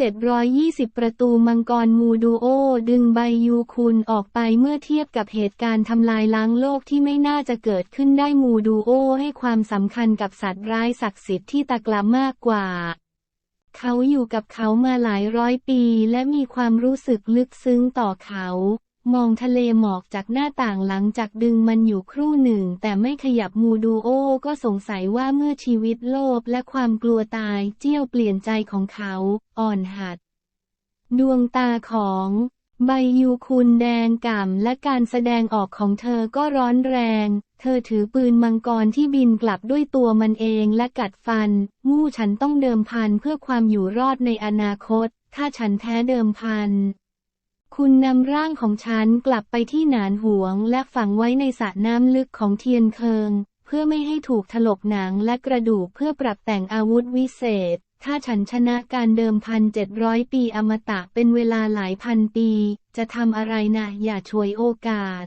720 ประตูมังกรมูดูโอ ดึงใบยูคุนออกไปเมื่อเทียบกับเหตุการณ์ทำลายล้างโลกที่ไม่น่าจะเกิดขึ้นได้มูดูโอ ให้ความสำคัญกับสัตว์ร้ายศักดิ์สิทธิ์ที่ตะกละมากกว่า เขาอยู่กับเขามาหลายร้อยปีและมีความรู้สึกลึกซึ้งต่อเขา มองทะเลหมอกจากหน้าต่างหลังจากดึงมันอยู่ครู่หนึ่ง แต่ไม่ขยับมูดูโอก็สงสัยว่าเมื่อชีวิตโลภและความกลัวตายเจี้ยวเปลี่ยนใจของเขา อ่อนหัด ดวงตาของใบยูคุณแดงก่ำและการแสดงออกของเธอก็ร้อนแรง เธอถือปืนมังกรที่บินกลับด้วยตัวมันเองและกัดฟัน มู่ฉันต้องเดิมพันเพื่อความอยู่รอดในอนาคต ถ้าฉันแท้เดิมพัน คุณนำร่างของฉันกลับไปที่หนานหวง และฝังไว้ในสระน้ำลึกของเทียนเคิง เพื่อไม่ให้ถูกถลกหนังและกระดูกเพื่อปรับแต่งอาวุธวิเศษ ถ้าฉันชนะการเดิมพันเจ็ดร้อยปีอมตะเป็นเวลาหลายพันปี จะทำอะไรนะอย่าช่วยโอกาส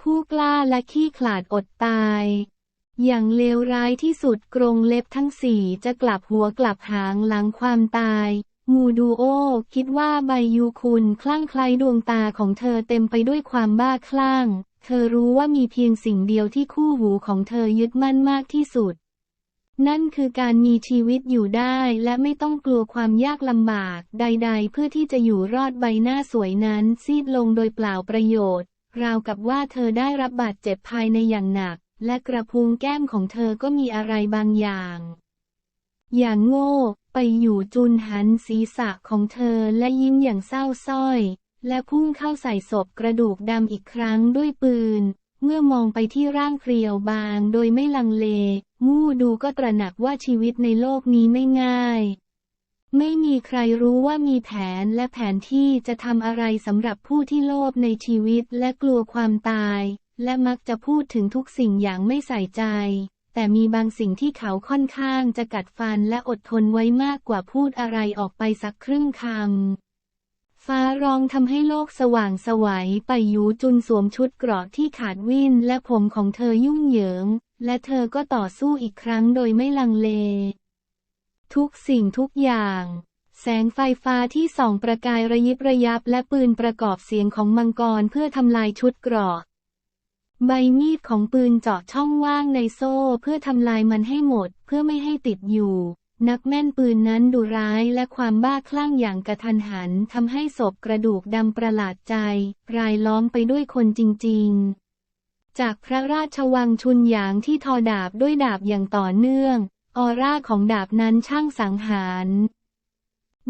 ผู้กล้าและขี้ขลาดอดตาย อย่างเลวร้ายที่สุดกรงเล็บทั้งสี่จะกลับหัวกลับหางหลังความตาย มูดูโอ คิดว่าใบยูคุณคลั่งไคล้ดวงตาของเธอเต็มไปด้วยความบ้าคลั่ง เธอรู้ว่ามีเพียงสิ่งเดียวที่คู่หูของเธอยึดมั่นมากที่สุด นั่นคือการมีชีวิตอยู่ได้และไม่ต้องกลัวความยากลำบาก ใด ๆ เพื่อที่จะอยู่รอดใบหน้าสวยนั้นซีดลงโดยเปล่าประโยชน์ ราวกับว่าเธอได้รับบาดเจ็บภายในอย่างหนัก และกระพุ้งแก้มของเธอก็มีอะไรบางอย่าง อย่างโง่ ไปอยู่จุนหันศีรษะของเธอและยิ้มอย่างเศร้าส้อย และพุ่งเข้าใส่ศพกระดูกดำอีกครั้งด้วยปืน เมื่อมองไปที่ร่างเครียวบางโดยไม่ลังเล มู่ดูก็ตระหนักว่าชีวิตในโลกนี้ไม่ง่าย ไม่มีใครรู้ว่ามีแผนและแผนที่จะทำอะไรสำหรับผู้ที่โลภในชีวิตและกลัวความตาย และมักจะพูดถึงทุกสิ่งอย่างไม่ใส่ใจ แต่มีบางสิ่งที่เขาค่อนข้างจะกัดฟันและอดทนไว้มากกว่าพูดอะไรออกไปสักครึ่งคำ ฟ้าร้องทำให้โลกสว่างสวัยไปยูจุนสวมชุดเกราะที่ขาดวินและผมของเธอยุ่งเหยิง และเธอก็ต่อสู้อีกครั้งโดยไม่ลังเล ทุกสิ่งทุกอย่างแสงไฟฟ้าที่ส่องประกายระยิบระยับและปืนประกอบเสียงของมังกรเพื่อทำลายชุดเกราะ ใบมีดของปืนเจาะช่องว่างในโซ่เพื่อทำลายมันให้หมดเพื่อไม่ให้ติดอยู่ นักแม่นปืนนั้นดุร้ายและความบ้าคลั่งอย่างกระทันหันทำให้ศพกระดูกดำประหลาดใจ รายล้อมไปด้วยคนจริง ๆ จากพระราชวังชุนหยางที่ทอดาบด้วยดาบอย่างต่อเนื่อง ออร่าของดาบนั้นช่างสังหาร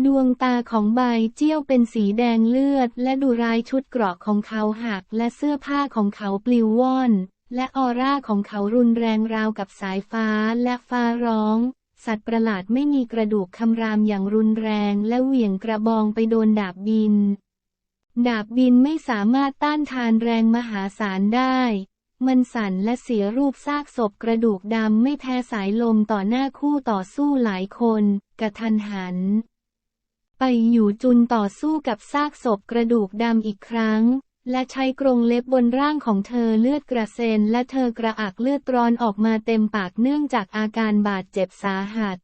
ดวงตาของใบเจี้ยวเป็นสีแดงเลือด และดูร้ายชุดเกราะของเขาหักและเสื้อผ้าของเขาปลิวว่อน และออร่าของเขารุนแรงราวกับสายฟ้าและฟ้าร้อง สัตว์ประหลาดไม่มีกระดูกคำรามอย่างรุนแรงและเหวี่ยงกระบองไปโดนดาบบิน ดาบบินไม่สามารถต้านทานแรงมหาศาลได้ มันสั่นและเสียรูปซากศพกระดูกดำไม่แพ้สายลมต่อหน้าคู่ต่อสู้หลายคน กระทันหัน ไปอยู่จุนต่อสู้กับซากศพกระดูกดำอีกครั้ง และใช้กรงเล็บบนร่างของเธอเลือดกระเซ็นและเธอกระอักเลือดร้อนออกมาเต็มปากเนื่องจากอาการบาดเจ็บสาหัส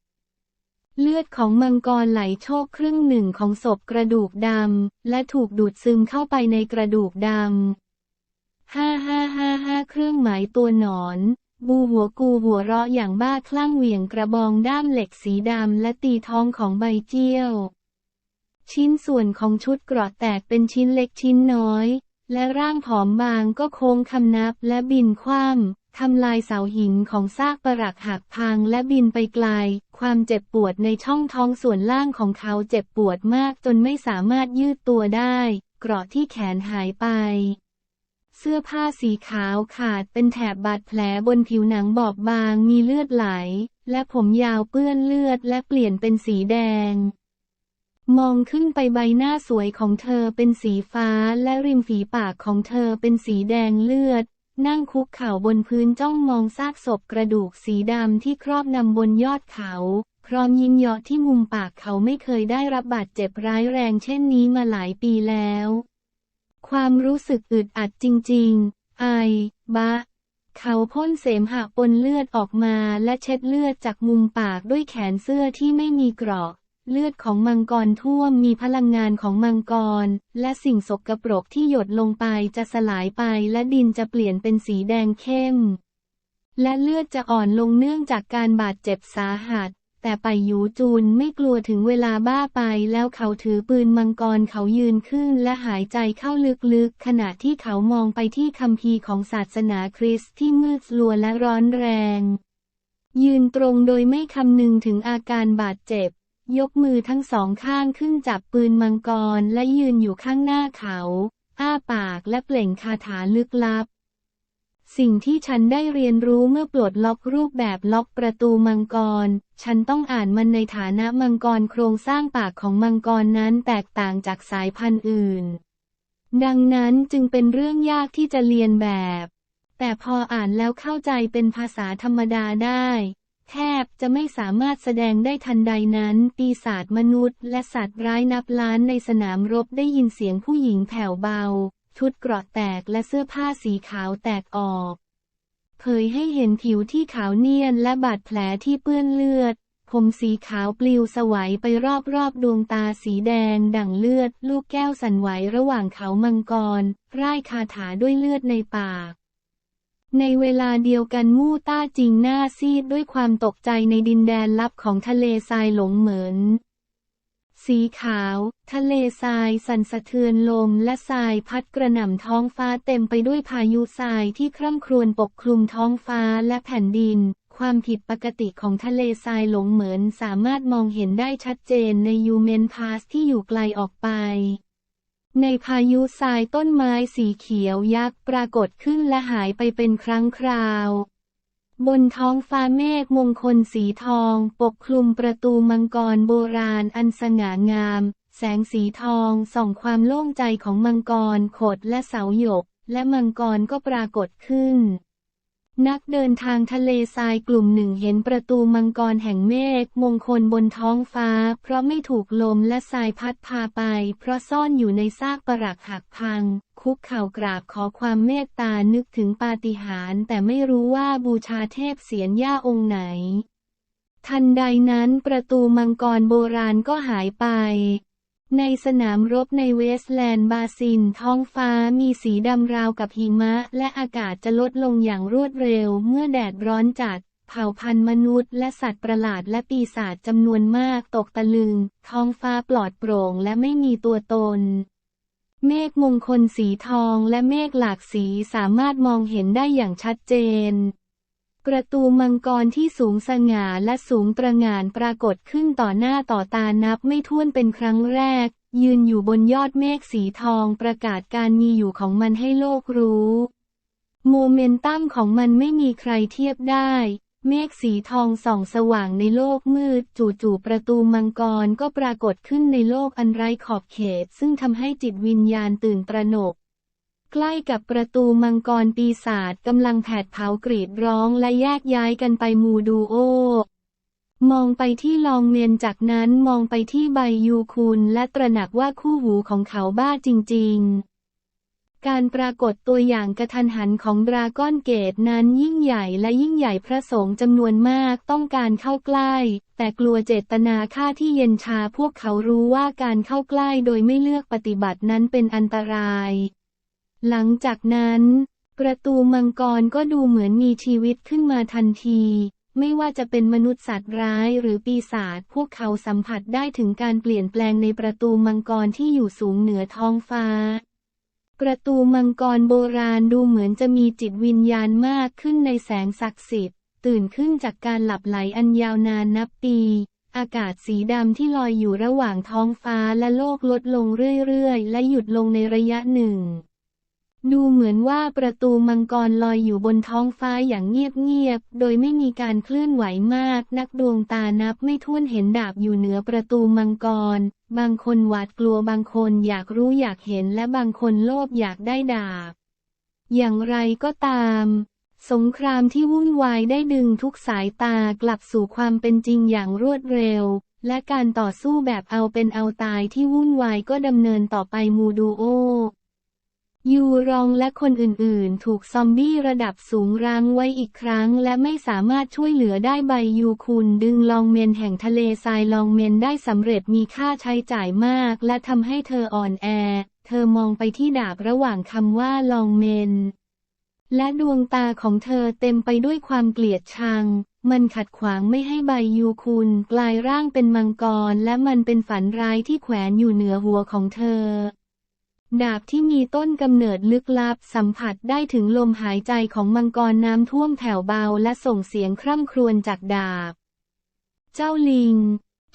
เลือดของมังกรไหลโชกครึ่งหนึ่งของศพกระดูกดำและถูกดูดซึมเข้าไปในกระดูกดำห้าห้าห้าห้าเครื่องหมายตัวหนอนบูหัวกูหัวเราะอย่างบ้าคลั่งเหวี่ยงกระบองด้ามเหล็กสีดำและตีท้องของใบเจี้ยว ชิ้นส่วนของชุดเกราะแตกเป็นชิ้นเล็กชิ้นน้อย และร่างผอมบางก็โค้งคำนับและบินคว่ำทำลายเสาหินของซากปรักหักพังและบินไปไกล ความเจ็บปวดในช่องท้องส่วนล่างของเขาเจ็บปวดมากจนไม่สามารถยืดตัวได้ เกราะที่แขนหายไปเสื้อผ้าสีขาวขาดเป็นแถบบาดแผลบนผิวหนังบอบบางมีเลือดไหล และผมยาวเปื้อนเลือดและเปลี่ยนเป็นสีแดง มองขึ้นไปใบหน้าสวยของเธอเป็นสีฟ้าและริมฝีปากของเธอเป็นสีแดงเลือด นั่งคุกเข่าบนพื้นจ้องมองซากศพกระดูกสีดำที่ครอบนำบนยอดเขา พร้อมยิ้มเยาะที่มุมปากเขาไม่เคยได้รับบาดเจ็บร้ายแรงเช่นนี้มาหลายปีแล้ว ความรู้สึกอึดอัดจริง ๆ ไอ บะ เขาพ่นเสมหะปนเลือดออกมาและเช็ดเลือดจากมุมปากด้วยแขนเสื้อที่ไม่มีเกราะ เลือดของมังกรท่วมมีพลังงานของมังกร และสิ่งสกปรกที่หยดลงไปจะสลายไปและดินจะเปลี่ยนเป็นสีแดงเข้ม และเลือดจะอ่อนลงเนื่องจากการบาดเจ็บสาหัส แต่ไปยูจูนไม่กลัวถึงเวลาบ้าไปแล้วเขาถือปืนมังกรเขายืนขึ้นและหายใจเข้าลึกๆ ขณะที่เขามองไปที่คัมภีร์ของศาสนาคริสต์ที่มืดลัวและร้อนแรง ยืนตรงโดยไม่คำนึงถึงอาการบาดเจ็บ ยกมือทั้งสองข้างขึ้นจับปืนมังกรและยืนอยู่ข้างหน้าเขา อ้าปากและเปล่งคาถาลึกลับ สิ่งที่ฉันได้เรียนรู้เมื่อปลดล็อกรูปแบบล็อกประตูมังกร ฉันต้องอ่านมันในฐานะมังกรโครงสร้างปากของมังกรนั้นแตกต่างจากสายพันธุ์อื่น ดังนั้นจึงเป็นเรื่องยากที่จะเรียนแบบ แต่พออ่านแล้วเข้าใจเป็นภาษาธรรมดาได้ แทบจะไม่สามารถแสดงได้ทันใดนั้น ปีศาจมนุษย์ และสัตว์ร้ายนับล้านในสนามรบได้ยินเสียงผู้หญิงแผ่วเบา ชุดเกราะแตกและเสื้อผ้าสีขาวแตกออก เผยให้เห็นผิวที่ขาวเนียนและบาดแผลที่เปื้อนเลือด ผมสีขาวปลิวสวัยไปรอบๆดวงตาสีแดง ดั่งเลือด ลูกแก้วสั่นไหวระหว่างเขามังกร ร่ายคาถาด้วยเลือดในปาก ในเวลาเดียวกันมู่ต้าจิงหน้าซีดด้วยความตกใจในดินแดนลับของทะเลทรายหลงเหมือน สีขาว ทะเลทรายสั่นสะเทือนลมและทรายพัดกระหน่ำท้องฟ้าเต็มไปด้วยพายุทรายที่คร่ำครวญปกคลุมท้องฟ้าและแผ่นดิน ความผิดปกติของทะเลทรายหลงเหมือนสามารถมองเห็นได้ชัดเจนในยูเมนพาสที่อยู่ไกลออกไป ในพายุทรายต้นไม้สีเขียวยักษ์ปรากฏขึ้นและหายไปเป็นครั้งคราว บนท้องฟ้าเมฆมงคลสีทอง ปกคลุมประตูมังกรโบราณอันสง่างาม แสงสีทองส่องความโล่งใจของมังกรโขดและเสาหยก และมังกรก็ปรากฏขึ้น นักเดินทางทะเลทรายกลุ่มหนึ่งเห็นประตูมังกรแห่งเมฆมงคลบนท้องฟ้า เพราะไม่ถูกลมและทรายพัดพาไป เพราะซ่อนอยู่ในซากปรักหักพัง คุกเข่ากราบขอความเมตตานึกถึงปาฏิหาริย์แต่ไม่รู้ว่าบูชาเทพเสียนย่าองค์ไหน ทันใดนั้นประตูมังกรโบราณก็หายไป ในสนามรบในเวสแลนด์บาซิน ท้องฟ้ามีสีดำราวกับหิมะ และอากาศจะลดลงอย่างรวดเร็วเมื่อแดดร้อนจัด เผ่าพันธุ์มนุษย์และสัตว์ประหลาดและปีศาจจำนวนมากตกตะลึง ท้องฟ้าปลอดโปร่งและไม่มีตัวตน เมฆมงคลสีทองและเมฆหลากสีสามารถมองเห็นได้อย่างชัดเจน ประตูมังกรที่สูงสง่าและสูงตระหง่านปรากฏขึ้นต่อหน้าต่อตานับไม่ถ้วนเป็นครั้งแรก ยืนอยู่บนยอดเมฆสีทองประกาศการมีอยู่ของมันให้โลกรู้โมเมนตัมของมันไม่มีใครเทียบได้ เมฆสีทองส่องสว่างในโลกมืด จู่ๆประตูมังกรก็ปรากฏขึ้นในโลกอันไร้ขอบเขต ซึ่งทำให้จิตวิญญาณตื่นตระหนก ใกล้กับประตูมังกรปีศาจกำลังแผดเผากรีดร้องและแยกย้ายกันไปมูดูโอ มองไปที่ลองเมียนจากนั้นมองไปที่ใบยูคุณและตระหนักว่าคู่หูของเขาบ้าจริง ๆ การปรากฏตัวอย่างกระทันหันของดราก้อนเกตนั้นยิ่งใหญ่และยิ่งใหญ่พระสงฆ์จำนวนมากต้องการเข้าใกล้ แต่กลัวเจตนาฆ่าที่เย็นชาพวกเขารู้ว่าการเข้าใกล้โดยไม่เลือกปฏิบัตินั้นเป็นอันตราย หลังจากนั้น ประตูมังกรก็ดูเหมือนมีชีวิตขึ้นมาทันที ไม่ว่าจะเป็นมนุษย์สัตว์ร้ายหรือปีศาจพวกเขาสัมผัสได้ถึงการเปลี่ยนแปลงในประตูมังกรที่อยู่สูงเหนือท้องฟ้า ประตูมังกรโบราณดูเหมือนจะมีจิตวิญญาณมากขึ้นในแสงศักดิ์สิทธิ์ ตื่นขึ้นจากการหลับไหลอันยาวนานนับปีอากาศสีดำที่ลอยอยู่ระหว่างท้องฟ้าและโลกลดลงเรื่อยๆ และหยุดลงในระยะหนึ่ง ดูเหมือนว่าประตูมังกรลอยอยู่บนท้องฟ้าอย่างเงียบๆ โดยไม่มีการเคลื่อนไหวมาก นักดวงตานับไม่ถ้วนเห็นดาบอยู่เหนือประตูมังกร บางคนหวาดกลัวบางคนอยากรู้อยากเห็นและบางคนโลภอยากได้ดาบ อย่างไรก็ตาม สงครามที่วุ่นวายได้ดึงทุกสายตากลับสู่ความเป็นจริงอย่างรวดเร็ว และการต่อสู้แบบเอาเป็นเอาตายที่วุ่นวายก็ดำเนินต่อไปมูดูโอ ยูรองและคนอื่นๆ ถูกซอมบี้ระดับสูงรั้งไว้อีกครั้ง และไม่สามารถช่วยเหลือได้ใบยูคุณดึงลองเมนแห่งทะเลทรายลองเมนได้สำเร็จมีค่าใช้จ่ายมาก และทำให้เธออ่อนแอ เธอมองไปที่ดาบระหว่างคำว่าลองเมน และดวงตาของเธอเต็มไปด้วยความเกลียดชัง มันขัดขวางไม่ให้ใบยูคุณกลายร่างเป็นมังกร และมันเป็นฝันร้ายที่แขวนอยู่เหนือหัวของเธอ ดาบที่มีต้นกำเนิดลึกลับสัมผัสได้ถึงลมหายใจของมังกรน้ำท่วมแผ่วเบาและส่งเสียงคร่ำครวญจากดาบ เจ้าลิง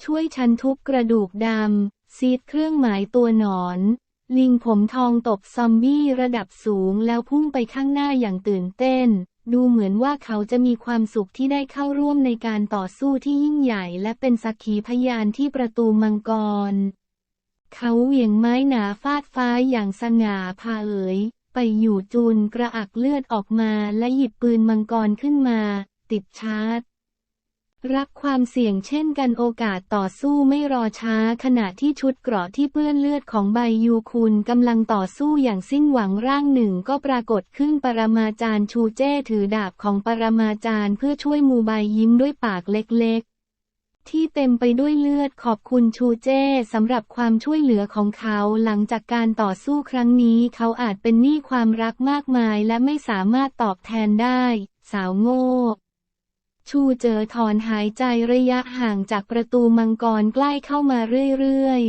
ช่วยฉันทุบกระดูกดำซีดเครื่องหมายตัวหนอน ลิงผมทองตบซอมบี้ระดับสูงแล้วพุ่งไปข้างหน้าอย่างตื่นเต้น ดูเหมือนว่าเขาจะมีความสุขที่ได้เข้าร่วมในการต่อสู้ที่ยิ่งใหญ่ และเป็นสักขีพยานที่ประตูมังกร เขาเหวี่ยงไม้หนาฟาดฟ้าอย่างสง่าพาเอ๋ย ไปอยู่จูนกระอักเลือดออกมาและหยิบปืนมังกรขึ้นมา ติดชาร์จ รับความเสี่ยงเช่นกันโอกาสต่อสู้ไม่รอช้าขณะที่ชุดเกราะที่เปื้อนเลือดของใบยูคุณกำลังต่อสู้อย่างสิ้นหวังร่างหนึ่งก็ปรากฏขึ้นปรมาจารย์ชูเจ้ถือดาบของปรมาจารย์เพื่อช่วยมูใบยิ้มด้วยปากเล็กๆ ที่เต็มไปด้วยเลือดขอบคุณชูเจ้สำหรับความช่วยเหลือของเขาหลังจากการต่อสู้ครั้งนี้เขาอาจเป็นหนี้ความรักมากมายและไม่สามารถตอบแทนได้ สาวโง่ ชูเจอถอนหายใจระยะห่างจากประตูมังกรใกล้เข้ามาเรื่อย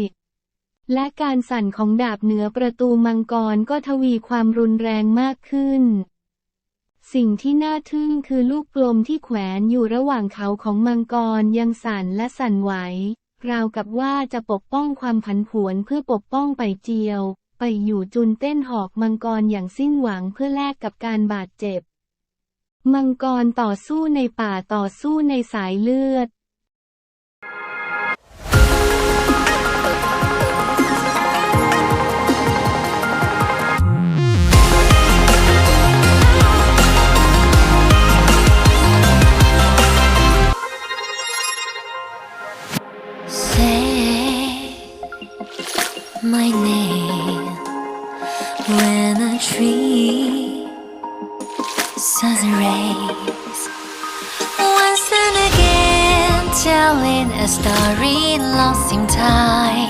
ๆ และการสั่นของดาบเหนือประตูมังกรก็ทวีความรุนแรงมากขึ้น สิ่งที่น่าทึ่งคือลูกกลมที่แขวนอยู่ระหว่างเขาของมังกรยังสั่นและสั่นไหว ราวกับว่าจะปกป้องความผันผวนเพื่อปกป้องไปเจียว ไปอยู่จุนเต้นหอกมังกรอย่างสิ้นหวังเพื่อแลกกับการบาดเจ็บ มังกรต่อสู้ในป่าต่อสู้ในสายเลือด my name when a tree suns rays. Once and again, telling a story lost in time.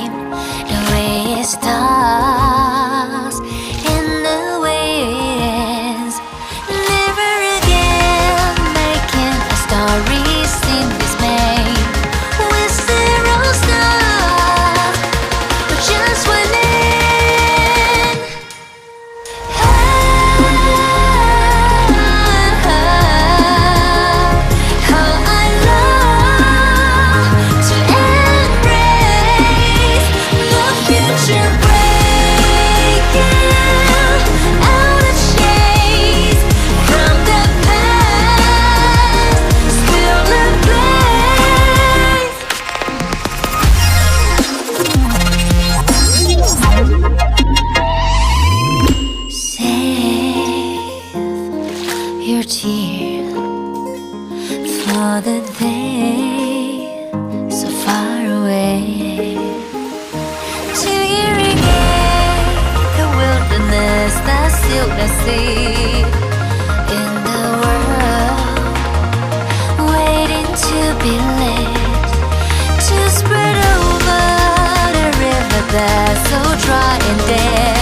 ser.